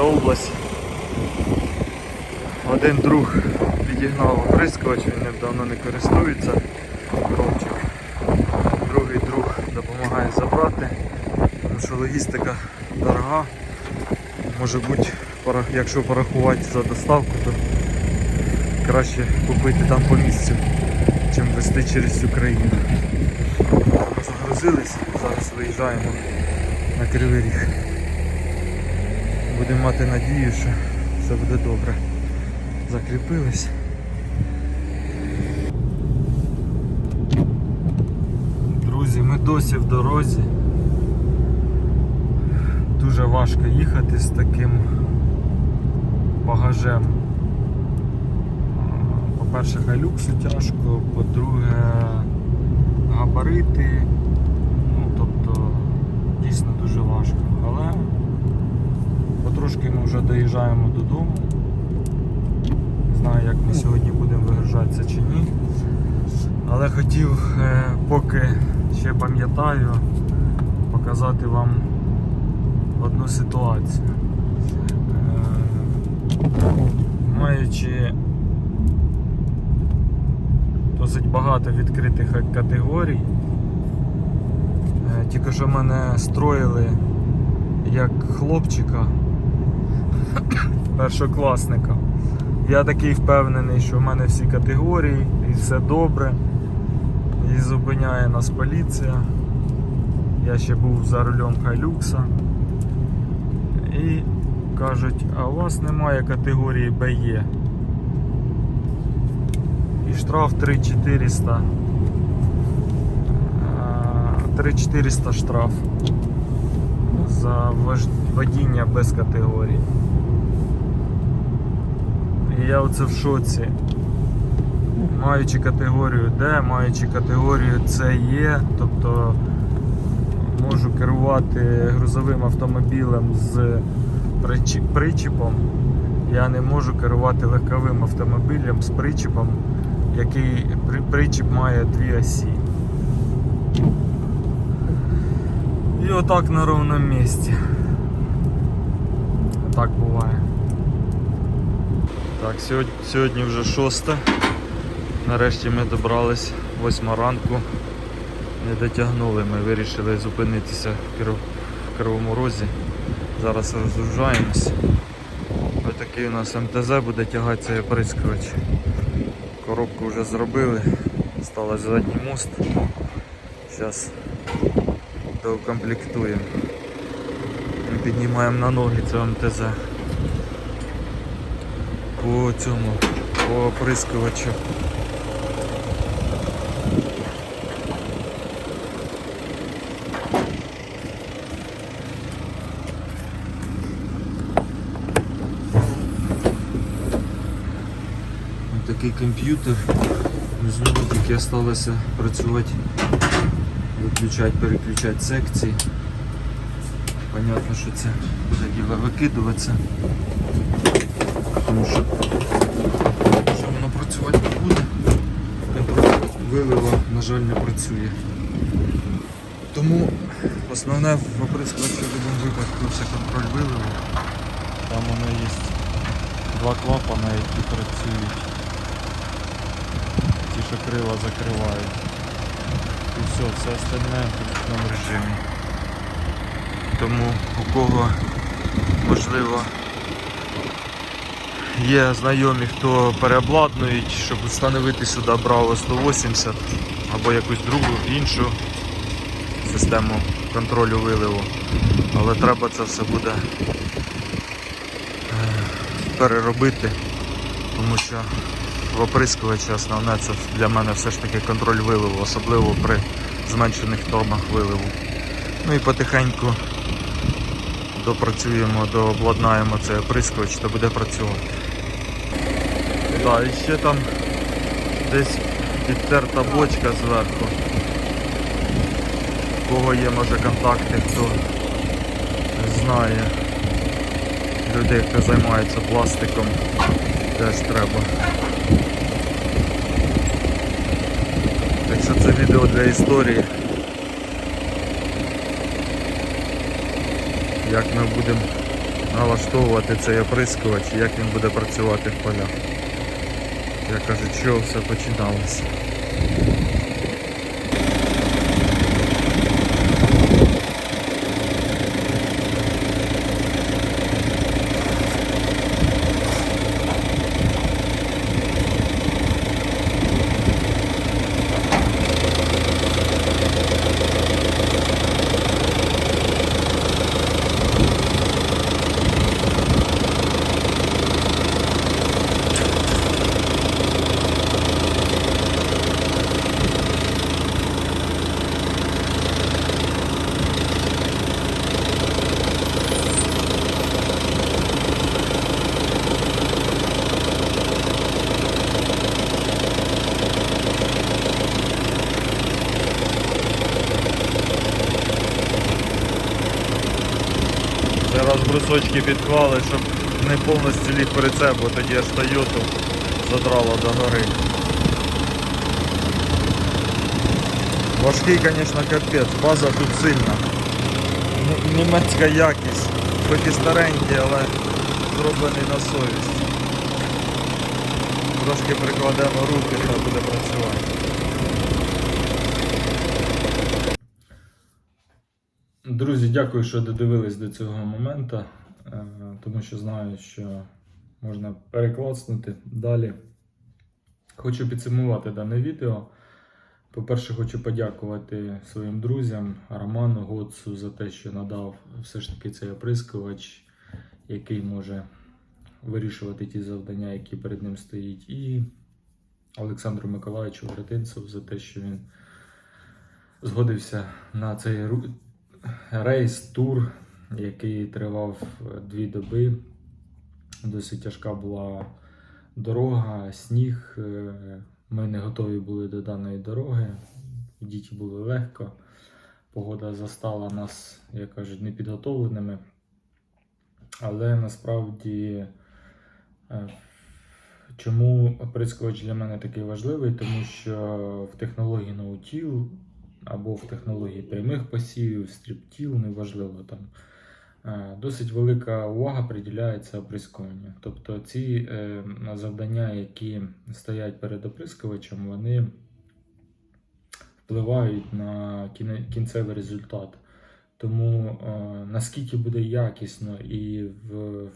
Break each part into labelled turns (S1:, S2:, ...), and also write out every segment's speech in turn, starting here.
S1: Чернігівська область. Один друг підігнав оприскувач, він ним давно не користується. Ромчик. Другий друг допомагає забрати, тому що логістика дорога. Може бути, якщо порахувати за доставку, то краще купити там по місцю, чим везти через Україну. Загрузились, зараз виїжджаємо на Кривий Ріг. Будемо мати надію, що все буде добре. Закріпились. Друзі, ми досі в дорозі. Дуже важко їхати з таким багажем. По-перше, хайлюксу тяжко, по-друге, габарити. Ну, тобто, дійсно дуже важко. Але потрошки ми вже доїжджаємо додому. Не знаю, як ми сьогодні будемо вигружатися чи ні. Але хотів, е, поки ще пам'ятаю, показати вам одну ситуацію. Е, Маючи досить багато відкритих категорій, е, тільки що мене строїли як хлопчика першокласника. Я такий впевнений, що в мене всі категорії і все добре. І зупиняє нас поліція. Я ще був за рулем Хайлюкса. І кажуть, а у вас немає категорії БЕ. І штраф 3400. 3400 штраф за водіння без категорії. Я оце в шоці. Маючи категорію D, маючи категорію CE, тобто можу керувати грузовим автомобілем з причі- причіпом, я не можу керувати легковим автомобілем з причіпом, який при- причіп має дві осі. І отак на ровному місці. Так буває. Так, сьогодні, сьогодні вже шоста. Нарешті ми добрались 8 ранку. Не дотягнули, ми вирішили зупинитися в Кривому Розі. Зараз розгружаємось. Ось такий у нас МТЗ буде тягати цей оприскувач. Коробку вже зробили, сталося задній мост. Зараз доукомплектуємо. Піднімаємо на ноги цього МТЗ по цьому, по оприскувачу. Такий комп'ютер. Знову тільки залишилося працювати, виключати, переключати секції. Понятно, що це буде діло викидуватися. Тому що, що воно працювати не буде. Вилива, на жаль, не працює. Тому основне в оприскувачі в будь-якому випадку це контроль виливу. Там воно є два клапана, які працюють. Ті, що крила закривають. І все, все остальне в ручному режимі. Тому у кого можливо є знайомі, хто переобладнують, щоб встановити сюди Bravo 180 або якусь другу іншу систему контролю виливу. Але треба це все буде е, переробити, тому що в оприскувачі основне це для мене все ж таки контроль виливу, особливо при зменшених нормах виливу. Ну і потихеньку допрацюємо, дообладнаємо цей оприскувач, то буде працювати. Так, і ще там десь підтерта бочка зверху. У кого є може контакти, хто знає людей, хто займається пластиком, теж треба. Так що це відео для історії. Як ми будемо налаштовувати цей оприскувач і як він буде працювати в полях. Я кажу, що все починалося. Брусочки підклали, щоб не повністю ліг прицеп, бо тоді аж Тойоту задрало до гори. Важкий, звісно, капець, база тут сильна. Німецька якість, хоч і старенький, але зроблений на совість. Трошки прикладемо руки та буде працювати. Друзі, дякую, що додивились до цього моменту, тому що знаю, що можна перекласнути далі. Хочу підсумувати дане відео. По-перше, хочу подякувати своїм друзям Роману Гоцу за те, що надав все ж таки цей оприскувач, який може вирішувати ті завдання, які перед ним стоїть, і Олександру Миколаївичу Гретинцеву за те, що він згодився на цей рейс, тур, який тривав е, дві доби. Досить тяжка була дорога, сніг. е, Ми не готові були до даної дороги. Діти були легко. Погода застала нас, як кажуть, непідготовленими. Але насправді, е, чому оприскувач для мене такий важливий? Тому що в технології ноутіл або в технології прямих посівів, стріптіл, неважливо там. Е, Досить велика увага приділяється оприскуванню. Тобто ці е, завдання, які стоять перед оприскувачем, вони впливають на кінцевий результат. Тому е, наскільки буде якісно і в,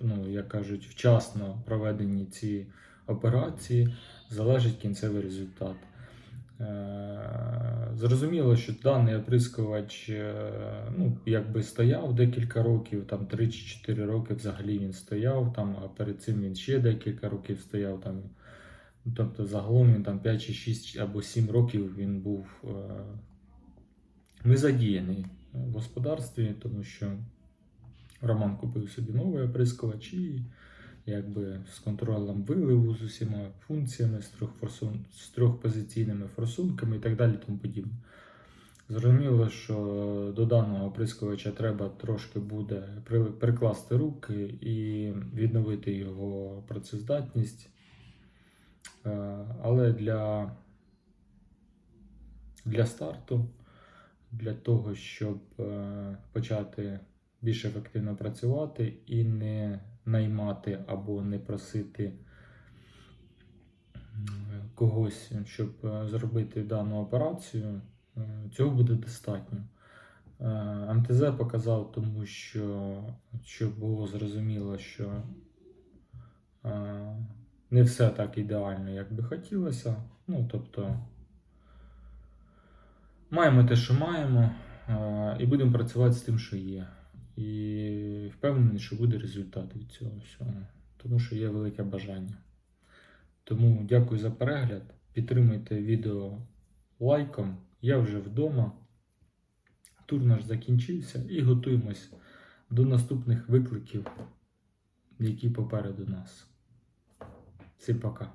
S1: ну, як кажуть, вчасно проведені ці операції, залежить кінцевий результат. Е, Зрозуміло, що даний оприскувач е, ну, якби стояв декілька років, там 3 чи 4 роки взагалі він стояв, там, а перед цим він ще декілька років стояв. Там, Ну, тобто загалом він там 5 чи 6 або 7 років він був е, не в господарстві, тому що Роман купив собі новий оприскувач і якби з контролем виливу з усіма функціями, з трьох, з трьохпозиційними форсунками і так далі. Тому подібне. Зрозуміло, що до даного оприскувача треба трошки буде при- прикласти руки і відновити його працездатність. Е, Але для, для старту, для того, щоб е, почати більш ефективно працювати і не наймати або не просити когось, щоб е, зробити дану операцію, е, цього буде достатньо. Е, МТЗ показав, тому що щоб було зрозуміло, що е, не все так ідеально, як би хотілося. Ну, тобто, маємо те, що маємо, е, і будемо працювати з тим, що є. І впевнений, що буде результат від цього всього. Тому що є велике бажання. Тому дякую за перегляд. Підтримуйте відео лайком. Я вже вдома. Тур наш закінчився і готуємось до наступних викликів, які попереду нас. Всім пока.